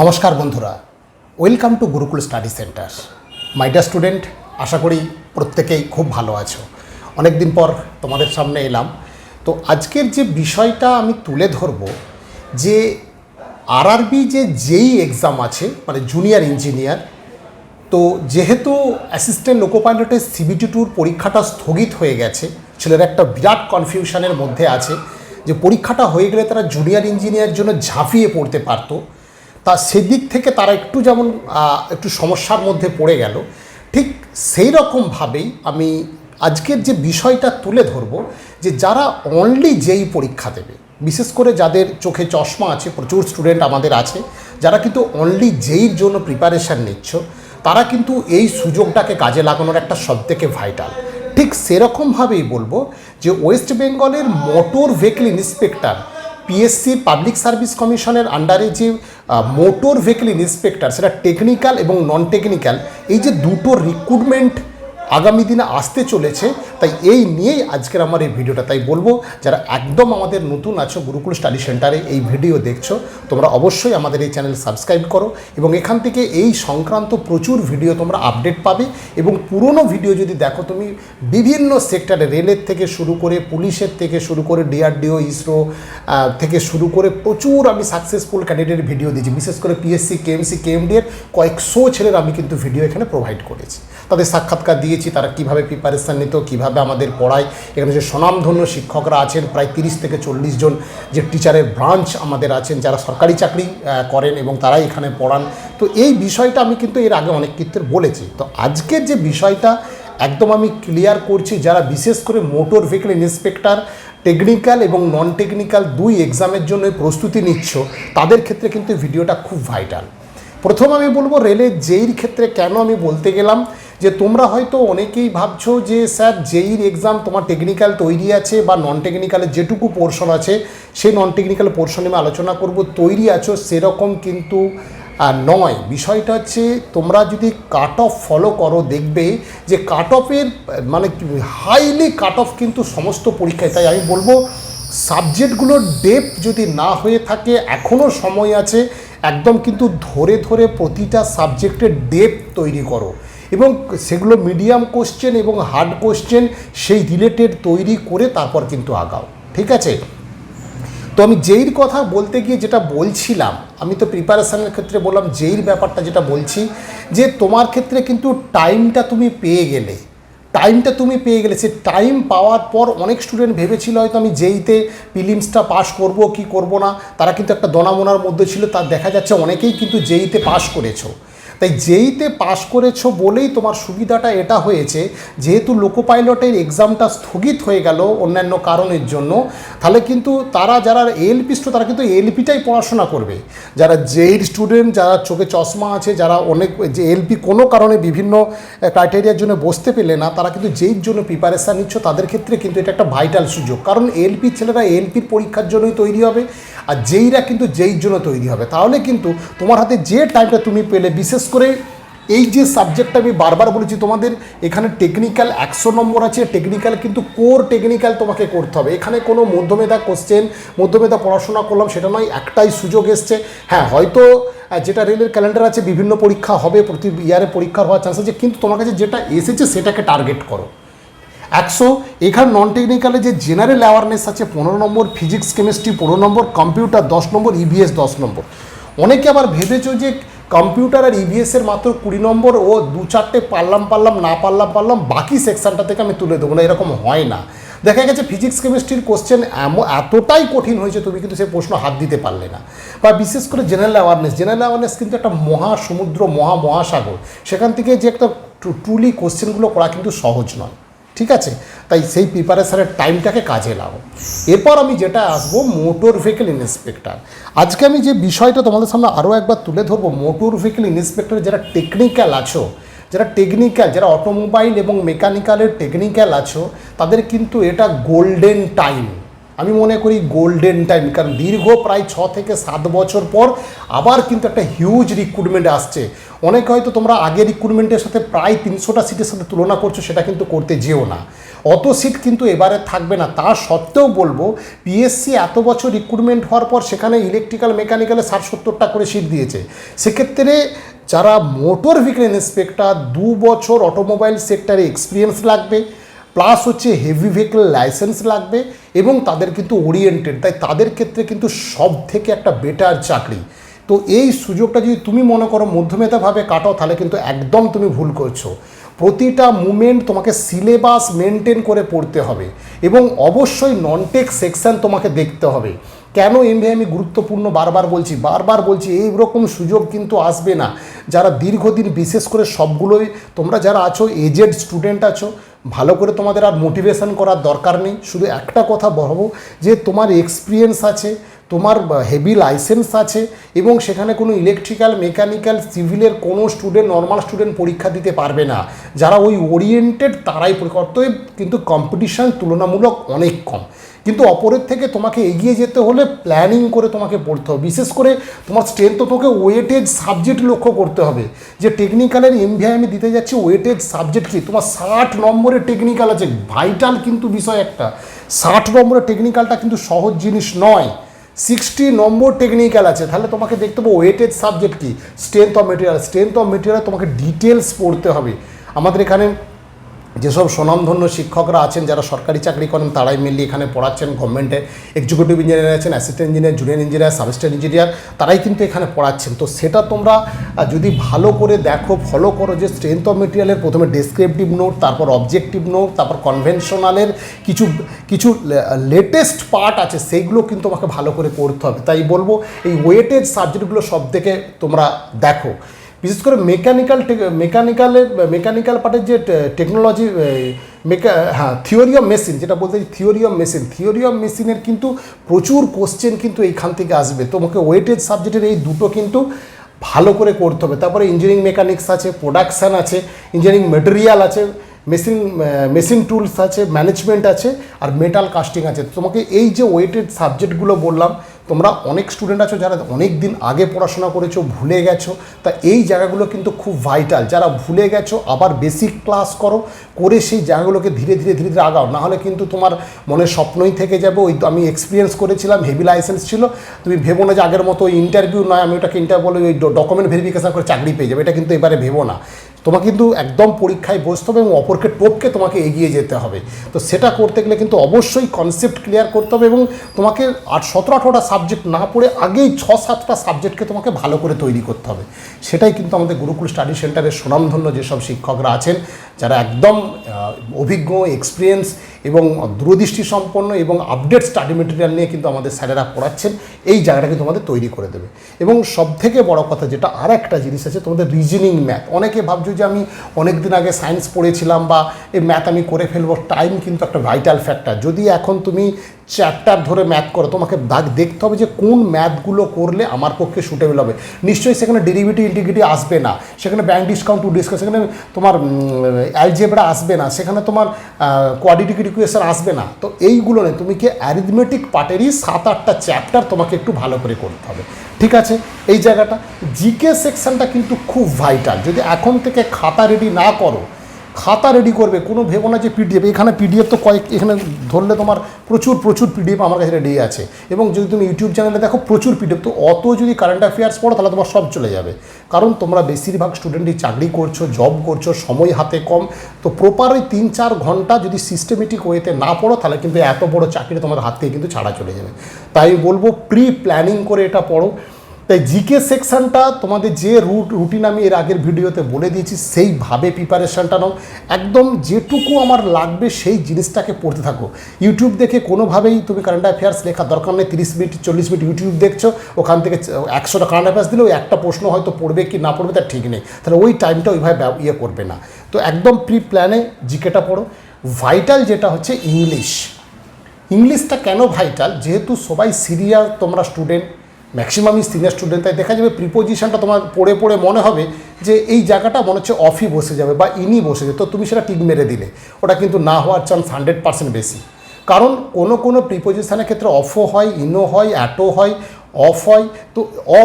নমস্কার বন্ধুরা। Welcome to Gurukul study centre মাইডা student আশা করি প্রত্যেকেই খুব ভালো আছো। অনেক দিন পর তোমাদের সামনে এলাম। তো আজকের যে বিষয়টা আমি তুলে ধরব, যে আরআরবি যে যেই এক্সাম আছে মানে জুনিয়র ইঞ্জিনিয়ার তো যেহেতু অ্যাসিস্ট্যান্ট লোকো পাইলটের সিবিটি টুর পরীক্ষাটা স্থগিত হয়ে গেছে, ছেলেরা একটা বিরাট কনফিউশনের মধ্যে আছে, যে পরীক্ষাটা হয়ে গেলে তারা জুনিয়র ইঞ্জিনিয়ার জন্য ঝাঁপিয়ে পড়তে পারতো। তা সেদিক থেকে তারা একটু যেমন একটু সমস্যার মধ্যে পড়ে গেল। ঠিক সেই রকমভাবেই আমি আজকের যে বিষয়টা তুলে ধরবো যে যারা অনলি যেই পরীক্ষা দেবে, বিশেষ করে যাদের চোখে চশমা আছে, প্রচুর স্টুডেন্ট আমাদের আছে, যারা কিন্তু অনলি যেইর জন্য প্রিপারেশান নিচ্ছ, তারা কিন্তু এই সুযোগটাকে কাজে লাগানোর একটা সবথেকে ভাইটাল ঠিক সেরকমভাবেই বলব যে ওয়েস্ট বেঙ্গলের motor vehicle inspector PSC public service কমিশনের আন্ডারে যে মোটর ভেহিকল ইন্সপেক্টর সেটা টেকনিক্যাল এবং নন টেকনিক্যাল এই যে দুটো রিক্রুটমেন্ট আগামী দিনে আসতে চলেছে, তাই এই নিয়েই আজকের আমার এই ভিডিওটা। তাই বলব, যারা একদম আমাদের নতুন আছো গুরুকুল স্টাডি সেন্টারে এই ভিডিও দেখছ, তোমরা অবশ্যই আমাদের এই চ্যানেল সাবস্ক্রাইব করো এবং এখান থেকে এই সংক্রান্ত প্রচুর ভিডিও তোমরা আপডেট পাবে এবং পুরনো ভিডিও যদি দেখো, তুমি বিভিন্ন সেক্টরে, রেলের থেকে শুরু করে পুলিশের থেকে শুরু করে ডিআরডিও, ইসরো থেকে শুরু করে প্রচুর আমি সাকসেসফুল ক্যান্ডিডেট ভিডিও দিয়েছি, বিশেষ করে পিএসসি কেএমসি কেএমডি এর কয়েকশো ছেলের আমি কিন্তু ভিডিও এখানে প্রোভাইড করেছি। তাদের সাক্ষাৎকার দিয়েছি তারা কীভাবে প্রিপারেশান নিত, কীভাবে আমাদের পড়ায়। এখানে যে স্বনামধন্য শিক্ষকরা আছেন, প্রায় তিরিশ থেকে চল্লিশ জন যে টিচারের ব্রাঞ্চ আমাদের আছেন, যারা সরকারি চাকরি করেন এবং তারাই এখানে পড়ান। তো এই বিষয়টা আমি কিন্তু এর আগে অনেক ক্ষেত্রে বলেছি। তো আজকের যে বিষয়টা একদম আমি ক্লিয়ার করছি, যারা বিশেষ করে মোটর ভেহিকল ইন্সপেক্টর টেকনিক্যাল এবং নন টেকনিক্যাল দুই এক্সামের জন্য প্রস্তুতি নিচ্ছ, তাদের ক্ষেত্রে কিন্তু ভিডিওটা খুব ভাইটাল প্রথম আমি বলব রেলের জেইর ক্ষেত্রে কেন আমি বলতে গেলাম যে তোমরা হয়তো অনেকেই ভাবছ যে, স্যার জেইর এক্সাম তোমার টেকনিক্যাল তৈরি আছে বা নন টেকনিক্যালের যেটুকু পোর্শন আছে সেই নন টেকনিক্যাল পোর্শনে আমি আলোচনা করব। তৈরি আছো সেরকম কিন্তু নয়। বিষয়টা হচ্ছে তোমরা যদি কাট অফ ফলো করো, দেখবে যে কাট অফের মানে হাইলি কাট অফ কিন্তু সমস্ত পরীক্ষায়। তাই আমি বলব সাবজেক্টগুলোর ডেপ যদি না হয়ে থাকে এখনও সময় আছে, একদম কিন্তু ধরে ধরে প্রতিটা সাবজেক্টের ডেপ তৈরি করো। এবং সেগুলো মিডিয়াম কোশ্চেন এবং হার্ড কোশ্চেন সেই রিলেটেড তৈরি করে তারপর কিন্তু আগাও, ঠিক আছে? তো আমি যেইর কথা বলতে গিয়ে যেটা বলছিলাম, আমি তো প্রিপারেশানের ক্ষেত্রে বললাম যেইর ব্যাপারটা যেটা বলছি, যে তোমার ক্ষেত্রে কিন্তু টাইমটা তুমি পেয়ে গেলে টাইমটা তুমি পেয়ে গেলে, সে টাইম পাওয়ার পর অনেক স্টুডেন্ট ভেবেছিল হয়তো আমি যেইতে প্রিলিমসটা পাস করব, কি করব না, তারা কিন্তু একটা দনামোনার মধ্যে ছিল তার দেখা যাচ্ছে অনেকেই কিন্তু যেইতে পাস করেছ। তাই যেইতে পাশ করেছ বলেই তোমার সুবিধাটা এটা হয়েছে, যেহেতু লোকো পাইলটের এক্সামটা স্থগিত হয়ে গেল অন্যান্য কারণের জন্য, তাহলে কিন্তু তারা যারা এলপি তারা কিন্তু এলপিটাই পড়াশোনা করবে। যারা জেইর স্টুডেন্ট যারা চোখে চশমা আছে, যারা অনেক যে এলপি কোনো কারণে বিভিন্ন ক্রাইটেরিয়ার জন্য বসতে পেলে না, তারা কিন্তু যেইর জন্য প্রিপারেশান নিচ্ছ, তাদের ক্ষেত্রে কিন্তু এটা একটা ভাইটাল সুযোগ। কারণ এলপি ছেলেরা এলপির পরীক্ষার জন্যই তৈরি হবে, আর যেইরা কিন্তু যেইর জন্য তৈরি হবে। তাহলে কিন্তু তোমার হাতে যে টাইমটা তুমি পেলে, বিশেষ করে এই যে সাবজেক্টটা আমি বারবার বলেছি তোমাদের, এখানে টেকনিক্যাল একশো নম্বর আছে টেকনিক্যাল কিন্তু কোর টেকনিক্যাল তোমাকে করতে হবে। এখানে কোনো মধ্যমেধা কোশ্চেন মধ্যমেধা পড়াশোনা করলাম, সেটা নয়, একটাই সুযোগ এসছে। হ্যাঁ হয়তো যেটা রেলের ক্যালেন্ডার আছে, বিভিন্ন পরীক্ষা হবে, প্রতি ইয়ারে পরীক্ষা হওয়ার চান্স আছে, কিন্তু তোমার কাছে যেটা এসেছে, সেটাকে টার্গেট করো। একশো, এখানে নন টেকনিক্যালে যে জেনারেল অ্যাওয়ারনেস আছে, পনেরো নম্বর ফিজিক্স কেমিস্ট্রি পনেরো নম্বর কম্পিউটার দশ নম্বর ইভিএস দশ নম্বর। অনেকে আবার ভেবেছো যে কম্পিউটার আর ইভিএসের মাত্র কুড়ি নম্বর ও দু চারটে পারলাম পারলাম না পারলাম পারলাম বাকি সেকশনটা থেকে আমি তুলে দেবো না, এরকম হয় না। দেখা গেছে ফিজিক্স কেমিস্ট্রির কোশ্চেন এতটাই কঠিন হয়েছে তুমি কিন্তু সেই প্রশ্ন হাত দিতে পারলে না। বা বিশেষ করে জেনারেল অ্যাওয়ারনেস জেনারেল অ্যাওয়ারনেস কিন্তু একটা মহাসমুদ্র মহা মহাসাগর। সেখান থেকে যে একটা ট্রুলি কোশ্চেনগুলো করা কিন্তু সহজ নয়। ঠিক আছে? তাই সেই প্রিপারেশনের টাইমটাকে কাজে লাগো এরপর আমি যেটা আসব মোটর ভেহিকেল ইন্সপেক্টর আজকে আমি যে বিষয়টা তোমাদের সামনে আরও একবার তুলে ধরবো মোটর ভেহিকেল ইন্সপেক্টর যারা টেকনিক্যাল আছো, যারা টেকনিক্যাল যারা অটোমোবাইল এবং মেকানিক্যালের টেকনিক্যাল আছো, তাদের কিন্তু এটা গোল্ডেন টাইম আমি মনে করি গোল্ডেন টাইম কারণ দীর্ঘ প্রায় ছ থেকে সাত বছর পর আবার কিন্তু একটা হিউজ রিক্রুটমেন্ট আসছে। অনেকে হয়তো তোমরা আগের রিক্রুটমেন্টের সাথে প্রায় তিনশোটা সিটের সাথে তুলনা করছ, সেটা কিন্তু করতে যেও না। অত সিট কিন্তু এবারে থাকবে না। তা সত্ত্বেও বলব পিএসসি এত বছর রিক্রুটমেন্ট হওয়ার পর সেখানে ইলেকট্রিক্যাল মেকানিক্যালে ষাট সত্তরটা করে সিট দিয়েছে। সেক্ষেত্রে যারা মোটর ভেহিকেল ইন্সপেক্টর দু বছর অটোমোবাইল সেক্টরে এক্সপিরিয়েন্স লাগবে প্লাস হচ্ছে হেভি ভেহিকেল লাইসেন্স লাগবে এবং তাদের কিন্তু ওরিয়েন্টেড তাই তাদের ক্ষেত্রে কিন্তু সব থেকে একটা বেটার চাকরি। তো এই সুযোগটা যদি তুমি মনে করো মধ্যমেতাভাবে কাটাও, তাহলে কিন্তু একদম তুমি ভুল করছ। প্রতিটা মুমেন্ট তোমাকে সিলেবাস মেনটেন করে পড়তে হবে এবং অবশ্যই নন টেক সেকশন তোমাকে দেখতে হবে। কেন এমবিএ আমি গুরুত্বপূর্ণ বারবার বলছি? বারবার বলছি এই রকম সুযোগ কিন্তু আসবে না। যারা দীর্ঘদিন বিশেষ করে সবগুলোই, তোমরা যারা আছো এজেড স্টুডেন্ট আছো, ভালো করে তোমাদের আর মোটিভেশন করার দরকার নেই। শুধু একটা কথা বলব যে তোমার এক্সপিরিয়েন্স আছে তোমার হেভি লাইসেন্স আছে এবং সেখানে কোনো ইলেকট্রিক্যাল মেকানিক্যাল সিভিলের কোনো স্টুডেন্ট নর্মাল স্টুডেন্ট পরীক্ষা দিতে পারবে না। যারা ওই ওরিয়েন্টেড তারাই অতএব কিন্তু কম্পিটিশান তুলনামূলক অনেক কম। কিন্তু অপরের থেকে তোমাকে এগিয়ে যেতে হলে প্ল্যানিং করে তোমাকে পড়তে হবে। বিশেষ করে তোমার স্ট্রেংথ তো তোকে ওয়েটেজ সাবজেক্ট লক্ষ্য করতে হবে। যে টেকনিক্যালের এমভিআই আমি দিতে যাচ্ছি ওয়েটেজ সাবজেক্ট কি? তোমার ষাট নম্বরের টেকনিক্যাল আছে। ভাইটাল কিন্তু বিষয় একটা। ষাট নম্বরের টেকনিক্যালটা কিন্তু সহজ জিনিস নয়। সিক্সটি নম্বর টেকনিক্যাল আছে। তাহলে তোমাকে দেখতে হবে ওয়েটেড সাবজেক্ট কি? Strength of material strength of material তোমাকে ডিটেলস পড়তে হবে। আমাদের এখানে যেসব স্বনামধন্য শিক্ষকরা আছেন, যারা সরকারি চাকরি করেন, তারাই মেনলি এখানে পড়াচ্ছেন গভর্নমেন্টে এক্সিকিউটিভ ইঞ্জিনিয়ার আছেন অ্যাসিস্ট্যান্ট ইঞ্জিনিয়ার জুনিয়র ইঞ্জিনিয়ার সাবস্টেন্ট ইঞ্জিনিয়ার তারাই কিন্তু এখানে পড়াচ্ছেন। তো সেটা তোমরা যদি ভালো করে দেখো ফলো করো যে স্ট্রেংথ অফ মেটেরিয়ালের প্রথমে ডেসক্রিপটিভ নোট তারপর অবজেক্টিভ নোট তারপর কনভেনশনালের কিছু কিছু লেটেস্ট পার্ট আছে সেইগুলো কিন্তু তোমাকে ভালো করে পড়তে হবে। তাই বলব, এই ওয়েটেজ সাবজেক্টগুলো সব থেকে তোমরা দেখো। বিশেষ করে মেকানিক্যাল মেকানিক্যালের মেকানিক্যাল পার্টের যে টেকনোলজি মেকা হ্যাঁ থিওরি অফ মেশিন যেটা বলতে theory of machine theory of মেশিনের কিন্তু প্রচুর কোশ্চেন কিন্তু এইখান থেকে আসবে। তোমাকে ওয়েটেজ সাবজেক্টের এই দুটো কিন্তু ভালো করে করতে হবে। তারপরে ইঞ্জিনিয়ারিং মেকানিক্স আছে প্রোডাকশান আছে ইঞ্জিনিয়ারিং মেটেরিয়াল আছে মেশিন মেশিন টুলস আছে ম্যানেজমেন্ট আছে, আর মেটাল কাস্টিং আছে। তোমাকে এই যে ওয়েটেড সাবজেক্টগুলো বললাম তোমরা অনেক স্টুডেন্ট আছো যারা অনেক দিন আগে পড়াশোনা করেছ, ভুলে গেছো, তা এই জায়গাগুলো কিন্তু খুব ভাইটাল যারা ভুলে গেছো, আবার বেসিক ক্লাস করো, করে সেই জায়গাগুলোকে ধীরে ধীরে ধীরে ধীরে আগাও। নাহলে কিন্তু তোমার মনে স্বপ্নই থেকে যাবে। ওই তো আমি এক্সপিরিয়েন্স করেছিলাম হেভি লাইসেন্স ছিল। তুমি ভেবো না যে আগের মতো ইন্টারভিউ নয়, আমি ওটাকে ইন্টারভিউ বলে ওই ডকুমেন্ট ভেরিফিকেশন করে চাকরি পেয়ে যাবে। এটা কিন্তু এবারে ভেবো না। তোমাকে কিন্তু একদম পরীক্ষায় বসতে হবে এবং অপরকে টোপকে তোমাকে এগিয়ে যেতে হবে। তো সেটা করতে গেলে কিন্তু অবশ্যই কনসেপ্ট ক্লিয়ার করতে হবে এবং তোমাকে আট সতেরো আঠারোটা সাবজেক্ট না পড়ে আগেই ছ সাতটা সাবজেক্টকে তোমাকে ভালো করে তৈরি করতে হবে। সেটাই কিন্তু আমাদের গুরুকুল স্টাডি সেন্টারের সুনামধন্য যেসব শিক্ষকরা আছেন, যারা একদম অভিজ্ঞ এক্সপিরিয়েন্স এবং দূরদৃষ্টি সম্পন্ন এবং আপডেট স্টাডি মেটেরিয়াল নিয়ে কিন্তু আমাদের স্যারেরা পড়াচ্ছেন, এই জায়গাটা কিন্তু আমাদের তৈরি করে দেবে। এবং সব থেকে বড় কথা যেটা আর একটা জিনিস আছে, তোমাদের রিজনিং ম্যাথ অনেকে ভাবছ যে আমি অনেক দিন আগে সায়েন্স পড়েছিলাম বা এই ম্যাথ আমি করে ফেলব টাইম কিন্তু একটা ভাইটাল ফ্যাক্টর যদি এখন তুমি চ্যাপ্টার ধরে ম্যাথ করো, তোমাকে দাগ দেখতে হবে যে কোন ম্যাথগুলো করলে আমার পক্ষে সুটেবল হবে। নিশ্চয়ই সেখানে ডেরিভেটিভ ইন্টিগ্রিটি আসবে না, সেখানে ব্যাঙ্ক ডিসকাউন্ট টু ডিসকাউন্ট সেখানে তোমার অ্যালজেব্রা আসবে না, সেখানে তোমার কোয়াডিটিক ইকুয়েশন আসবে না। তো এইগুলো নেই তুমি কি অ্যারিথমেটিক পার্টেরই সাত আটটা চ্যাপ্টার তোমাকে একটু ভালো করে করতে হবে। ঠিক আছে? এই জায়গাটা। জিকে সেকশনটা কিন্তু খুব ভাইটাল যদি এখন থেকে খাতা রেডি না করো খাতা রেডি করবে, কোনো ভেবো না যে পিডিএফ এখানে পিডিএফ তো কয়েক, এখানে ধরলে তোমার প্রচুর প্রচুর পিডিএফ আমার কাছে রেডি আছে। এবং যদি তুমি ইউটিউব চ্যানেলে দেখো, প্রচুর পিডিএফ তো অত যদি কারেন্ট অ্যাফেয়ার্স পড়ো, তাহলে তোমার সব চলে যাবে। কারণ তোমরা বেশিরভাগ স্টুডেন্টই চাকরি করছ জব করছ, সময় হাতে কম, তো প্রপার ওই তিন চার ঘণ্টা যদি সিস্টেমেটিক ওয়েতে না পড়ো, তাহলে কিন্তু এত বড় চাকরি তোমার হাত থেকে কিন্তু ছাড়া চলে যাবে। তাই বলব প্রি প্ল্যানিং করে এটা পড়ো। তাই জিকে সেকশনটা তোমাদের যে রুট রুটিন আমি এর আগের ভিডিওতে বলে দিয়েছি, সেইভাবে প্রিপারেশনটা নাও। একদম যেটুকু আমার লাগবে সেই জিনিসটাকে পড়তে থাকো। ইউটিউব দেখে কোনোভাবেই তুমি কারেন্ট অ্যাফেয়ার্স লেখা দরকার নেই। তিরিশ মিনিট, চল্লিশ মিনিট ইউটিউব দেখছ, ওখান থেকে একশোটা কারেন্ট অ্যাফেয়ার্স দিলেও একটা প্রশ্ন হয়তো পড়বে কি না পড়বে তার ঠিক নেই। তাহলে ওই টাইমটা ওইভাবে ইয়ে করবে না। তো একদম প্রি প্ল্যানে জিকেটা পড়ো। ভাইটাল যেটা হচ্ছে ইংলিশ ইংলিশটা কেন ভাইটাল যেহেতু সবাই সিরিয়াল তোমরা স্টুডেন্ট ম্যাক্সিমামই সিনিয়র স্টুডেন্ট তাই দেখা যাবে প্রিপোজিশনটা তোমার পড়ে পড়ে মনে হবে যে এই জায়গাটা মনে হচ্ছে অফই বসে যাবে বা ইনি বসে যাবে। তো তুমি সেটা টিক মেরে দিলে, ওটা কিন্তু না হওয়ার চান্স হান্ড্রেড পার্সেন্ট বেশি। কারণ কোনো কোনো প্রিপোজিশনের ক্ষেত্রে অফও হয় ইনো হয় অ্যাটো হয় অফ হয়, তো অ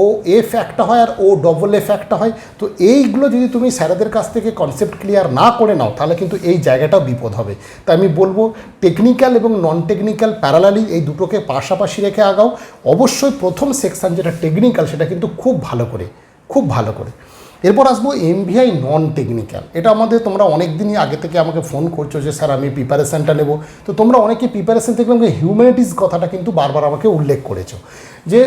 ও এফ একটা হয় আর ও ডবল এফ একটা হয়, তো এইগুলো যদি তুমি স্যারেদের কাছ থেকে কনসেপ্ট ক্লিয়ার না করে নাও, তাহলে কিন্তু এই জায়গাটাও বিপদ হবে। তাই আমি বলব টেকনিক্যাল এবং নন টেকনিক্যাল প্যারালালি এই দুটোকে পাশাপাশি রেখে আগাও। অবশ্যই প্রথম সেকশান যেটা টেকনিক্যাল সেটা কিন্তু খুব ভালো করে খুব ভালো করে। এরপর আসব এমভিআই নন টেকনিক্যাল এটা আমাদের তোমরা অনেক দিনই আগে থেকে আমাকে ফোন করছ যে, স্যার, আমি প্রিপারেশানটা নেব। তো তোমরা অনেকে প্রিপারেশান থেকে আমাকে হিউম্যানিটিস কথাটা কিন্তু বারবার আমাকে উল্লেখ করেছ। যে,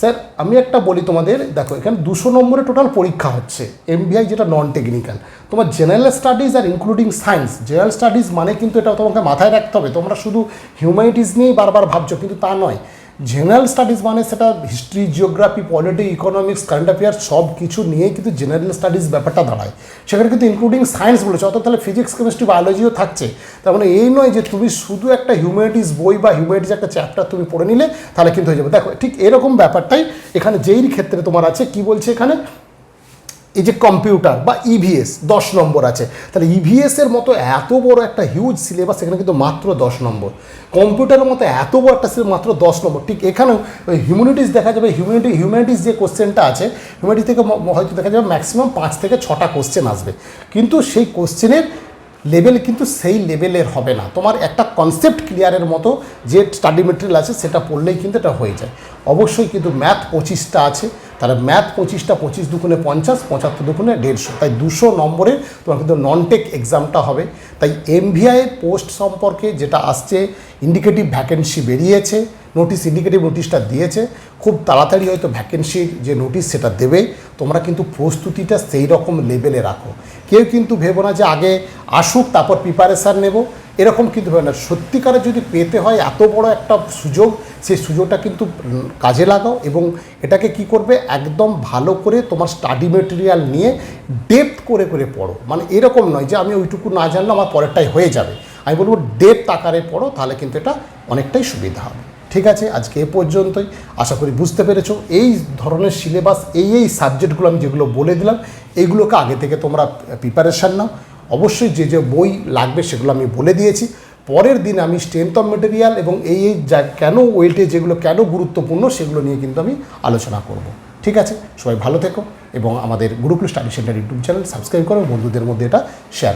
স্যার, আমি একটা বলি তোমাদের, দেখো, এখানে দুশো নম্বরে টোটাল পরীক্ষা হচ্ছে এমবিআই যেটা নন টেকনিক্যাল তোমার জেনারেল স্টাডিজ আর ইনক্লুডিং সায়েন্স জেনারেল স্টাডিজ মানে কিন্তু এটা তোমাকে মাথায় রাখতে হবে। তোমরা শুধু হিউম্যানিটিস নিয়েই বারবার ভাবছ, কিন্তু তা নয়। জেনারেল স্টাডিজ মানে সেটা history geography polity economics current affairs সব কিছু নিয়েই কিন্তু জেনারেল স্টাডিজ ব্যাপারটা দাঁড়ায়। সেখানে কিন্তু ইনক্লুডিং সায়েন্স বলেছে, অর্থাৎ তাহলে ফিজিক্স কেমিস্ট্রি বায়োলজিও থাকছে। তার মানে এই নয় যে তুমি শুধু একটা হিউম্যানিটিস বই বা হিউম্যানিটিস একটা চ্যাপ্টার তুমি পড়ে নিলে তাহলে কিন্তু হয়ে যাবে। দেখো, ঠিক এরকম ব্যাপারটাই এখানে যেই ক্ষেত্রে তোমার আছে, কি বলছে এখানে? এই যে কম্পিউটার বা ইভিএস দশ নম্বর আছে। তাহলে ইভিএস এর মতো এত বড় একটা হিউজ সিলেবাস এখানে কিন্তু মাত্র দশ নম্বর। কম্পিউটারের মতো এত বড় একটা সিলেবাস মাত্র দশ নম্বর। ঠিক এখানেও ওই হিউম্যানিটিস দেখা যাবে হিউম্যানিটি হিউম্যানিটিস যে কোশ্চেনটা আছে হিউম্যানিটিস থেকে হয়তো দেখা যাবে ম্যাক্সিমাম পাঁচ থেকে ছটা কোশ্চেন আসবে। কিন্তু সেই কোশ্চেনের লেভেল কিন্তু সেই লেভেলের হবে না। তোমার একটা কনসেপ্ট ক্লিয়ারের মতো যে স্টাডি মেটেরিয়াল আছে, সেটা পড়লেই কিন্তু এটা হয়ে যায়। অবশ্যই কিন্তু ম্যাথ পঁচিশটা আছে। তাহলে ম্যাথ পঁচিশটা পঁচিশ দুগুণে পঞ্চাশ, পঁচাত্তর দুগুণে দেড়শো। তাই দুশো নম্বরে তোমার কিন্তু নন টেক এক্সামটা হবে। তাই এমভিআইয়ের পোস্ট সম্পর্কে যেটা আসছে ইন্ডিকেটিভ ভ্যাকেন্সি বেরিয়েছে নোটিশ ইন্ডিকেটিভ নোটিশটা দিয়েছে, খুব তাড়াতাড়ি হয়তো ভ্যাকেন্সির যে নোটিশ সেটা দেবে, তোমরা কিন্তু প্রস্তুতিটা সেই রকম লেভেলে রাখো। কেউ কিন্তু ভেবো না যে আগে আসুক, তারপর প্রিপারেশান নেব। এরকম কিন্তু ভেবে না। সত্যিকারে যদি পেতে হয় এত বড় একটা সুযোগ, সেই সুযোগটা কিন্তু কাজে লাগাও এবং এটাকে কি করবে? একদম ভালো করে তোমার স্টাডি মেটেরিয়াল নিয়ে ডেপথ করে করে পড়ো। মানে এরকম নয় যে আমি ওইটুকু না জানলে আমার পরেরটাই হয়ে যাবে। আমি বলব ডেপথ আকারে পড়ো, তাহলে কিন্তু এটা অনেকটাই সুবিধা হবে। ঠিক আছে? আজকে এ পর্যন্তই। আশা করি বুঝতে পেরেছ। এই ধরনের সিলেবাস এই এই সাবজেক্টগুলো আমি যেগুলো বলে দিলাম, এইগুলোকে আগে থেকে তোমরা প্রিপারেশান নাও। অবশ্যই যে যে বই লাগবে সেগুলো আমি বলে দিয়েছি। পরের দিন আমি স্ট্রেংথ অফ মেটেরিয়াল এবং এই এই যা কেন ওয়েটে যেগুলো কেন গুরুত্বপূর্ণ সেগুলো নিয়ে কিন্তু আমি আলোচনা করব। ঠিক আছে? সবাই ভালো থেকো এবং আমাদের Gurukul study centre YouTube channel subscribe করো বন্ধুদের মধ্যে এটা শেয়ার